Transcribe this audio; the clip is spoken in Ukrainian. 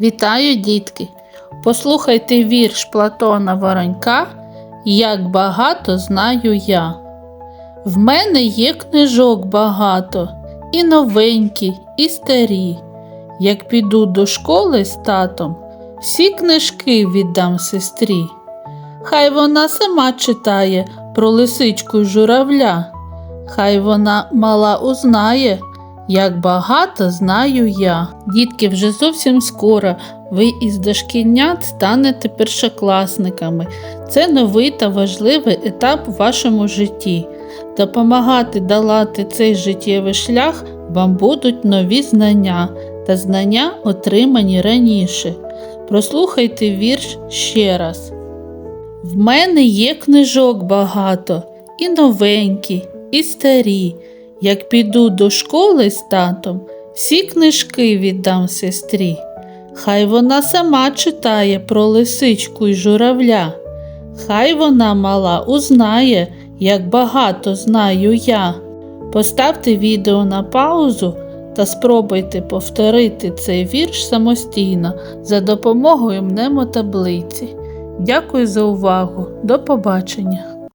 Вітаю, дітки! Послухайте вірш Платона Воронька Як багато знаю я. В мене є книжок багато, і новенькі, і старі. Як піду до школи з татом, всі книжки віддам сестрі. Хай вона сама читає про лисичку журавля. Хай вона мала узнає, як багато знаю я. Дітки, вже зовсім скоро ви із дошкільнят станете першокласниками. Це новий та важливий етап у вашому житті. Допомагати долати цей життєвий шлях вам будуть нові знання та знання, отримані раніше. Прослухайте вірш ще раз. В мене є книжок багато, і новенькі, і старі. Як піду до школи з татом, всі книжки віддам сестрі. Хай вона сама читає про лисичку й журавля. Хай вона мала узнає, як багато знаю я. Поставте відео на паузу та спробуйте повторити цей вірш самостійно за допомогою мнемотаблиці. Дякую за увагу. До побачення!